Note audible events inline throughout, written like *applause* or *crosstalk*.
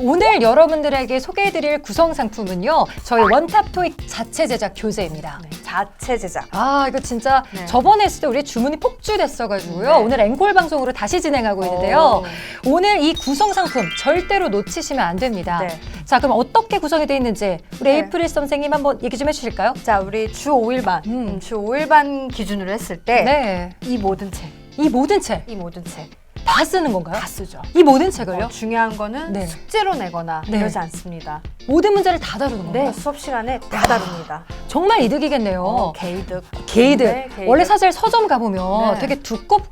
오늘 여러분들에게 소개해드릴 구성 상품은요. 저희 원탑 토익 자체 제작 교재입니다. 네, 자체 제작. 아 이거 진짜 네. 저번에 했을 때 우리 주문이 폭주됐어가지고요. 네. 오늘 앵콜 방송으로 다시 진행하고 있는데요. 오 늘 이 구성 상품 절대로 놓치시면 안 됩니다. 네. 자 그럼 어떻게 구성이 되어 있는지 우리 네. 에이프릴 선생님 한번 얘기 좀 해주실까요? 자, 우리 주 5일반, 음. 음, 주 5일반 기준으로 했을 때, 네. 이 모든 책, 이 모든 책다이 모든 책 쓰는 건가요? 다 쓰죠. 이 모든 책을요? 어, 중요한 거는 네. 숙제로 내거나 네. 이러지 않습니다. 모든 문제를 다 다루는 건가요? 네, 수업 시간에 다 아, 다룹니다. 정말 이득이겠네요. 어, 게이득. 게이드. 네, 게이드. 원래 사실 서점 가보면 네. 되게 두껍고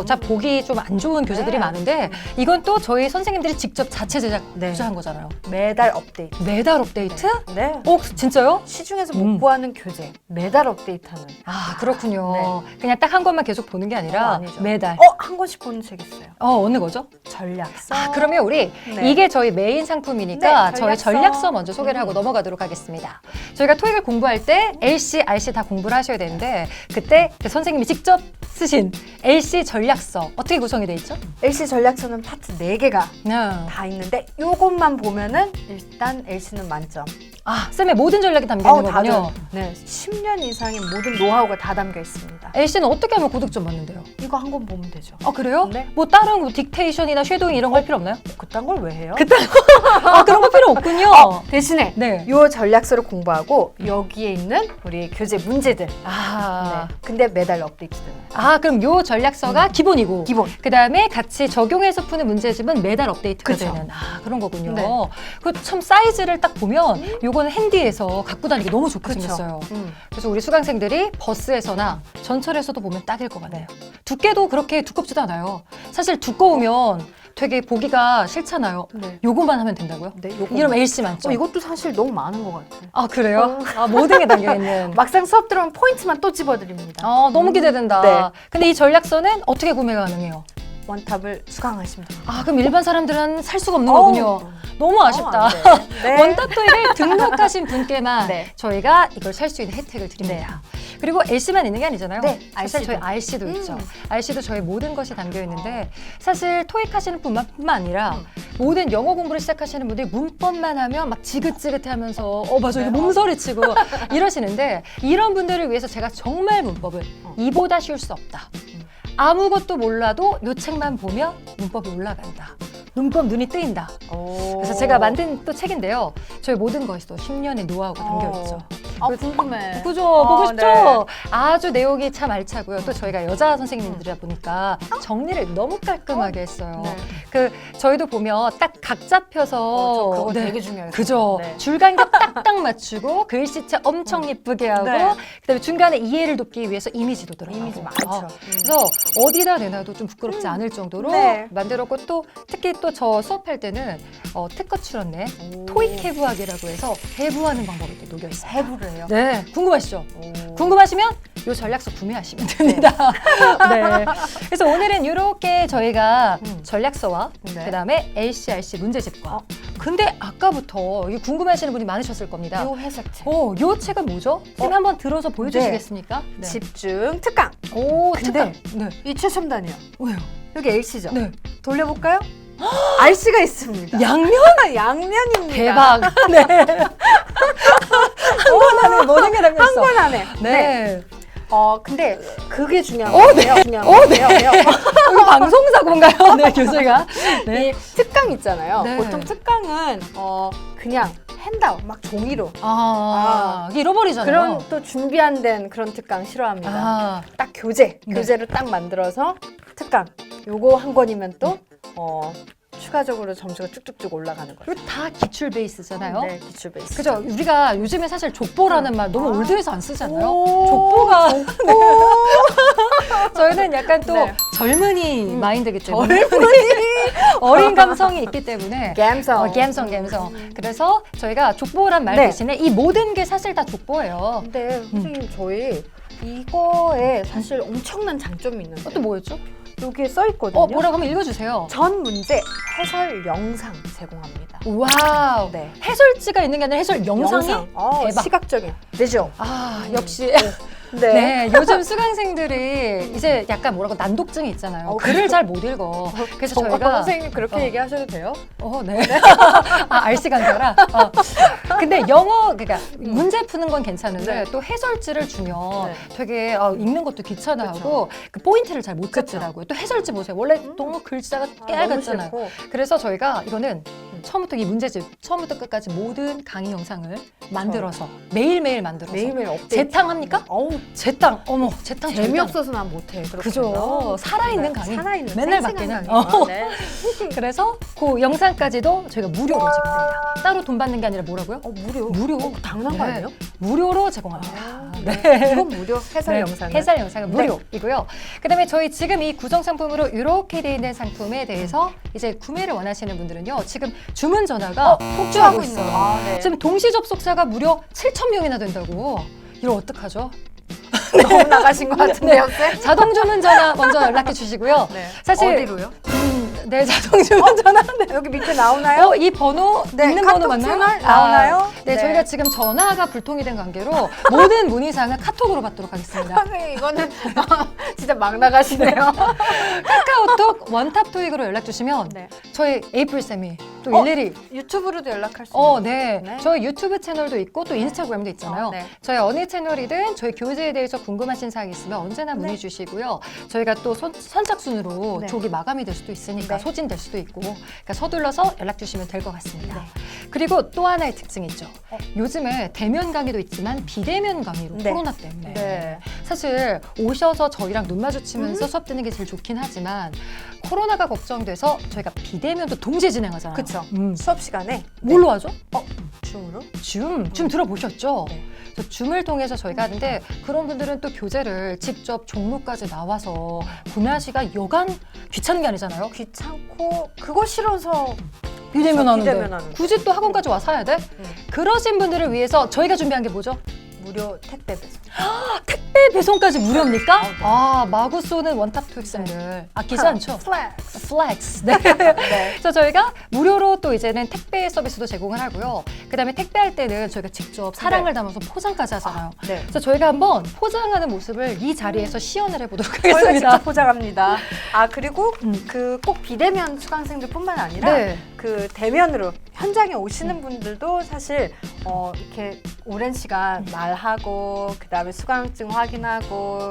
어. 자 보기 좀 안 좋은 교재들이 네. 많은데 이건 또 저희 선생님들이 직접 자체 제작 네. 한 거잖아요. 매달 업데이트. 매달 업데이트? 네. 어 진짜요? 시중에서 음. 못 구하는 교재. 매달 업데이트하는. 아 그렇군요. 그냥 딱한 것만 계속 보는 게 어, 아니라 아니죠. 매달. 어, 한 권씩 보는 책 있어요. 어 어느 거죠? 전략서. 아 그러면 우리 네. 이게 저희 메인 상품이니까 네, 저희 전략서. 전략서 먼저 소개를 하고 음. 넘어가도록 하겠습니다. 저희가 토익을 공부할 때 LC, RC 다 공부를 하셔야 되는데 그때 그 선생님이 직접 쓰신 LC 전략서 어떻게 구성이 돼 있죠? LC 전략서는 파트 4개가 네. 다 있는데 요것만 보면은 일단 LC는 만점. 아 쌤의 모든 전략이 담겨 있는 거군요. 다들 네, 10년 이상의 모든 노하우가 다 담겨 있습니다. LC는 어떻게 하면 고득점 받는데요? 이거 한 권 보면 되죠. 아 그래요? 네. 뭐 다른 뭐 딕테이션이나 쉐도잉 이런 거 할 필요 없나요? 그딴 걸 왜 해요? 아 그런 거 필요 *laughs* 없군요. 어, 대신에 네. 요 전략서를 공부하고 여기에 있는 우리 교재 문제들. 아, 네. 근데 매달 업데이트되는 아 그럼 요 전략서가 기본이고 기본. 그 다음에 같이 적용해서 푸는 문제집은 매달 업데이트가 그쵸. 되는 아 그런 거군요. 네. 그참 사이즈를 딱 보면 요거 는 핸디에서 갖고 다니기 너무 좋게 그쵸. 생겼어요. 음. 그래서 우리 수강생들이 버스에서나 전철에서도 보면 딱일 것 같네요. 두께도 그렇게 두껍지도 않아요. 사실 두꺼우면 되게 보기가 싫잖아요. 네. 요것만 하면 된다고요? 네, 요거. 이러면 LC 만점. 어, 이것도 사실 너무 많은 것 같아요. 아 그래요? 아 모든 게 담겨 있는. *laughs* 막상 수업 들어오면 포인트만 또 집어드립니다. 아 너무 기대된다. 네. 근데 이 전략서는 어떻게 구매가 가능해요? 원탑을 수강하시면 됩니다. 아 그럼 일반 사람들은 살 수가 없는 거군요. 너무 아쉽다. 어, 안 돼. *laughs* 네. 원탑토이를 등록하신 분께만 *laughs* 네. 저희가 이걸 살 수 있는 혜택을 드립니다. 그리고 LC만 있는 게 아니잖아요. 네, 사실. 저희 RC도 음. 있죠. RC도 저희 모든 것이 담겨 있는데 사실 토익 하시는 분만 뿐만 아니라 음. 모든 영어 공부를 시작하시는 분들이 문법만 하면 막 지긋지긋하면서 어 맞아 이게 네. 몸서리 치고 *laughs* 이러시는데 이런 분들을 위해서 제가 정말 문법을 어. 이보다 쉬울 수 없다. 음. 아무것도 몰라도 요 책만 보면 문법이 올라간다. 문법 눈이 뜨인다. 그래서 제가 만든 또 책인데요. 저희 모든 것이 또 10년의 노하우가 담겨 있죠. 아 궁금해. 그죠? 어, 보고 싶죠? 네. 아주 내용이 참 알차고요. 또 저희가 여자 선생님들이다 보니까 정리를 너무 깔끔하게 했어요. 네. 그 저희도 보면 딱 각 잡혀서 어, 저 그거 네. 되게 중요해요. 그죠. 네. 줄간격 딱딱 맞추고 *laughs* 글씨체 엄청 예쁘게 하고 네. 그다음에 중간에 이해를 돕기 위해서 이미지도 들어가고 이미지 많죠. 어, 음. 그래서 어디다 내놔도 좀 부끄럽지 않을 정도로 네. 만들었고 또 특히 또 저 수업할 때는 어, 특허 출원내 오. 토익 해부학이라고 해서 해부하는 방법이 또 녹여 있어요. 해부를 해요. 네, 궁금하시죠? 오. 궁금하시면 요 전략서 구매하시면 됩니다. *laughs* 네. 그래서 오늘은 이렇게 저희가 음. 전략서와 네. 그다음에 LCRC 문제집과 어. 근데 아까부터 이게 궁금해하시는 분이 많으셨을 겁니다. 요 해석책. 어, 요 책은 뭐죠? 쌤 어? 한번 들어서 보여주시겠습니까? 네. 집중 특강. 오, 근데- 특강. 네. 이 최첨단이요. 왜요? 여기 LC죠. 네. 돌려볼까요? RC가 있습니다. 양면 *laughs* 양면입니다. 대박. *laughs* 네. 한 권 안에 모든 게 담겨 있어. 한권 안에. 네. 어 근데 그게 중요한 어, 거예요. 중요한 어, 거예요. *laughs* 이거 방송사고인가요? 네, 교수가. 네. 이 특강 있잖아요. 네. 보통 특강은 어 그냥 핸드아웃 막 종이로 아, 이게 잃어버리잖아요. 그런 또 준비 안 된 그런 특강 싫어합니다. 아, 딱 교재 네. 교재를 딱 만들어서 특강 요거 한 권이면 또 어, 추가적으로 점수가 쭉쭉쭉 올라가는 거예요. 그리고 다 기출 베이스잖아요. 네, 기출 베이스. 그죠? 우리가 요즘에 사실 족보라는 말 너무 아. 올드해서 안 쓰잖아요. 오, 족보가 족보. *laughs* 저희는 약간 또 네. 젊은이 음. 마인드기 때문에 젊은이 *laughs* 어린 감성이 있기 때문에 감성. 어, 감성 감성. 그래서 저희가 족보란 말 네. 대신에 이 모든 게 사실 다 족보예요. 근데 선생님 저희 이거에 사실 엄청난 장점이 있는데 또 뭐였죠? 여기에 써 있거든요. 어, 뭐라고 한번 읽어주세요. 전 문제 해설 영상 제공합니다. 와우. 네. 해설지가 있는 게 아니라 해설 영상이 영상. 어, 대박. 시각적인 비주얼. 아 역시 네. 네, 요즘 수강생들이 이제 약간 뭐라고 난독증이 있잖아요. 어, 글을 잘 못 읽어. 그래서 저희가 선생님 그렇게 어. 얘기하셔도 돼요? 어, 네. *laughs* 아, 강사라. 어. 근데 영어 그러니까 문제 푸는 건 괜찮은데 네. 또 해설지를 주면 네. 되게 어, 읽는 것도 귀찮아하고 그 포인트를 잘못 잡더라고요. 또 해설지 보세요. 원래 음. 너무 글자가 아, 너무 깨알같잖아요. 싫고. 그래서 저희가 이거는 처음부터 이 문제집 처음부터 끝까지 모든 강의 영상을 만들어서 매일매일 만들어서 매일매일 업데이트. 재탕합니까? 어우 재탕 어머 재탕 재미없어서 난 못해. 그렇게 그죠. 살아있는 네, 강의. 살아있는 맨날 생생한 바뀌는. 강의. 어. 네. *laughs* 그래서 그 영상까지도 저희가 무료로 제공합니다. 따로 돈 받는 게 아니라 뭐라고요? 어 무료. 무료. 어, 당연한 거 네. 아니에요? 무료로 제공합니다. 아, 네. 네. 이건 무료 해설 네, 영상. 해설 영상은 네. 무료이고요. 그다음에 저희 지금 이 구성 상품으로 이렇게 돼 있는 상품에 대해서 이제 구매를 원하시는 분들은요. 지금 주문 전화가 폭주하고 있어요. 아, 네. 지금 동시 접속자가 무려 7천 명이나 된다고. 이거 어떡하죠? 너무 *laughs* 나가신 것 같은데요, 쌤? 자동 주문 전화 먼저 연락해 주시고요. *laughs* 네. 사실- 어디로요? 음, 네, 자동 주문 전화. 네. *laughs* 여기 밑에 나오나요? 어, 이 번호 네, 있는 카톡 번호 맞나요? 채널 나오나요? 아, 네, 네. 저희가 지금 전화가 불통이 된 관계로 모든 문의사항은 카톡으로 받도록 하겠습니다. 선생님 이거는 진짜 막 나가시네요. 카카오톡 원탑 토익으로 연락 주시면 네. 저희 에이프릴 쌤이 또 어? 일일이 유튜브로도 연락할 수 어, 있는. 네. 네. 저희 유튜브 채널도 있고 또 인스타그램도 있잖아요. 어, 네. 저희 어느 채널이든 저희 교재에 대해서 궁금하신 사항 있으면 언제나 문의 네. 주시고요. 저희가 또 선, 선착순으로 네. 조기 마감이 될 수도 있으니까 네. 소진될 수도 있고 그러니까 서둘러서 연락 주시면 될 것 같습니다. 네. 그리고 또 하나의 특징이 있죠. 어. 요즘에 대면 강의도 있지만 비대면 강의로 네. 코로나 때문에 네. 사실 오셔서 저희랑 눈 마주치면서 음. 수업 듣는 게 제일 좋긴 하지만 코로나가 걱정돼서 저희가 비대면도 동시에 진행하잖아요. 그쵸. 음. 수업 시간에 뭘로 하죠? 줌으로? 줌, 줌 들어보셨죠? 네. 줌을 통해서 저희가 하는데 그런 분들은 또 교재를 직접 종로까지 나와서 구매하시기가 여간 귀찮은 게 아니잖아요. 귀찮고 그거 싫어서 비대면 하는데 비대면 하는데. 굳이 또 학원까지 와서 해야 돼? 음. 그러신 분들을 위해서 저희가 준비한 게 뭐죠? 무료 택배 배송. *gasps* 택배 배송까지 무료입니까? 아, 네. 아, 마구 쏘는 원탑 토익생들 아끼지 않죠? 플렉스. 플렉스. 네. *laughs* 네. *laughs* 그래서 저희가 무료로 또 이제는 택배 서비스도 제공을 하고요. 그다음에 택배할 때는 저희가 직접 사랑을 담아서 포장까지 하잖아요. 네. 그래서 저희가 한번 포장하는 모습을 이 자리에서 시연을 해보도록 저희가 하겠습니다. 직접 포장합니다. *laughs* 아 그리고 음. 그 꼭 비대면 수강생들뿐만 아니라 네. 그 대면으로 현장에 오시는 분들도 사실 어, 이렇게 오랜 시간 말하고 그 다음에 수강증 확인하고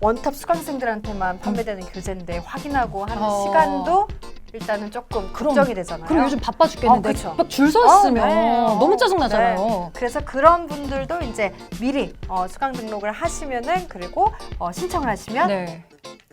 원탑 수강생들한테만 판매되는 교재인데 확인하고 하는 어. 시간도 일단은 조금 그럼. 걱정이 되잖아요. 그리고 요즘 바빠 죽겠는데 어, 그쵸. 막 줄서 어, 있으면 네. 너무 어, 짜증나잖아요. 그래서 그런 분들도 이제 미리 어, 수강 등록을 하시면은 그리고 어, 신청을 하시면 네.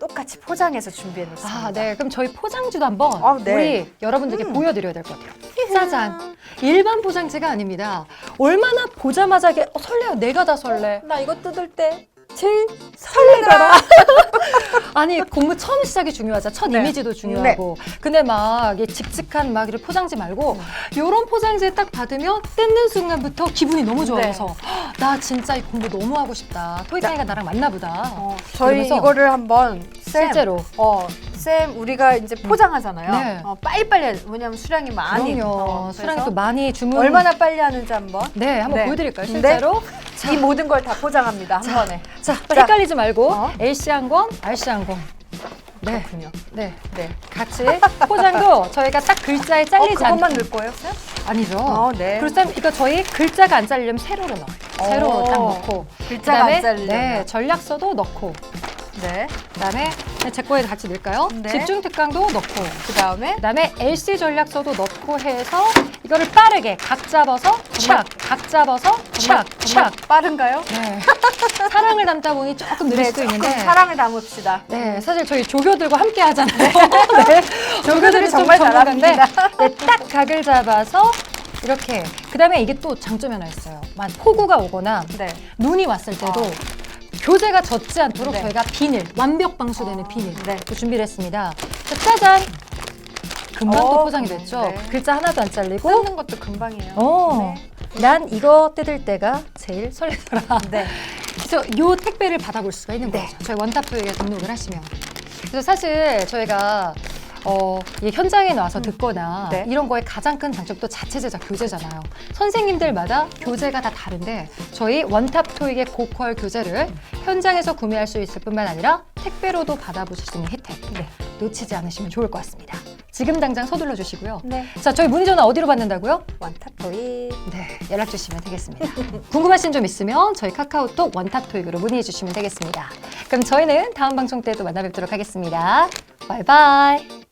똑같이 포장해서 준비해 놓습니다. 아, 네. 그럼 저희 포장지도 한번 아, 네. 우리 여러분들께 음. 보여드려야 될 것 같아요. 짜잔. 일반 포장지가 아닙니다. 얼마나 보자마자 이게 어, 설레요. 내가 다 설레. 나 이거 뜯을 때 제일 설레더라. *laughs* 아니 공부 처음 시작이 중요하죠. 첫 네. 이미지도 중요하고. 근데 막 이게 칙칙한 막 이런 포장지 말고 이런 포장지 딱 받으면 뜯는 순간부터 기분이 너무 좋아져서 헉, 나 진짜 이 공부 너무 하고 싶다. 토익강이가 나랑 맞나 보다. 어, 저희 그러면서 이거를 한번 쌤, 실제로. 어, 쌤 우리가 이제 포장하잖아요. 네. 어, 빨리빨리 해. 왜냐면 수량이 많이 그럼요. 어, 수량이 그래서 또 많이 주문. 얼마나 빨리 하는지 한번 네, 한번 네. 보여드릴까요? 네. 실제로. 이 모든 걸 다 포장합니다 한 번에. 자, 자. 헷갈리지 말고 어. LC 항공, RC 항공. 네, 그렇군요. 네. 네. 같이 포장도 *laughs* 저희가 딱 글자에 어, 잘리지 그것만 않게. 넣을 거예요, 쌤? 아니죠. 어, 네. 쌤 이거 저희 글자가 안 잘리려면 세로로 넣어요. 세로로 딱 오. 넣고. 글자가 그다음에 안 잘리려면. 네, 전략서도 넣고. 네. 그다음에 제 거에 같이 넣을까요? 네. 집중 특강도 넣고. 그 다음에 그다음에 LC 전략서도 넣고 해서 이거를 빠르게 각 잡아서 정말- 착, 각 잡아서 정말, 착, 정말 착. 빠른가요? 네. *laughs* 사랑을 담다 보니 조금 느릴 수도 조금 있는데. 사랑을 담읍시다. 네, 사실 저희 조교들과 함께 하잖아요. 네, *laughs* *laughs* 조교들이 정말 정말 전문가인데, 잘합니다. 네, 딱 각을 잡아서 이렇게. 그다음에 이게 또 장점이 하나 있어요. 만 폭우가 오거나 네. 눈이 왔을 때도 어. 교재가 젖지 않도록 네. 저희가 비닐, 완벽 방수되는 어, 비닐 네. 또 준비를 했습니다. 자, 짜잔! 금방 또 어, 포장이 됐죠. 네. 글자 하나도 안 잘리고. 뜯는 것도 금방이에요. 어, 난 이거 뜯을 때가 제일 설레더라. 네. *laughs* 그래서 요 택배를 받아볼 수가 있는 네. 거죠. 저희 원탑토익에 등록을 하시면. 그래서 사실 저희가 어, 이 현장에 나와서 듣거나 네. 이런 거에 가장 큰 장점도 자체 제작 교재잖아요. 선생님들마다 교재가 다 다른데 저희 원탑 토익의 고퀄 교재를 현장에서 구매할 수 있을 뿐만 아니라 택배로도 받아보실 수 있는 혜택 네. 놓치지 않으시면 좋을 것 같습니다. 지금 당장 서둘러 주시고요. 네. 자, 저희 문의 전화 어디로 받는다고요? 원탑 토익. 네, 연락 주시면 되겠습니다. *laughs* 궁금하신 점 있으면 저희 카카오톡 원탑 토익으로 문의해 주시면 되겠습니다. 그럼 저희는 다음 방송 때도 만나 뵙도록 하겠습니다. 바이바이.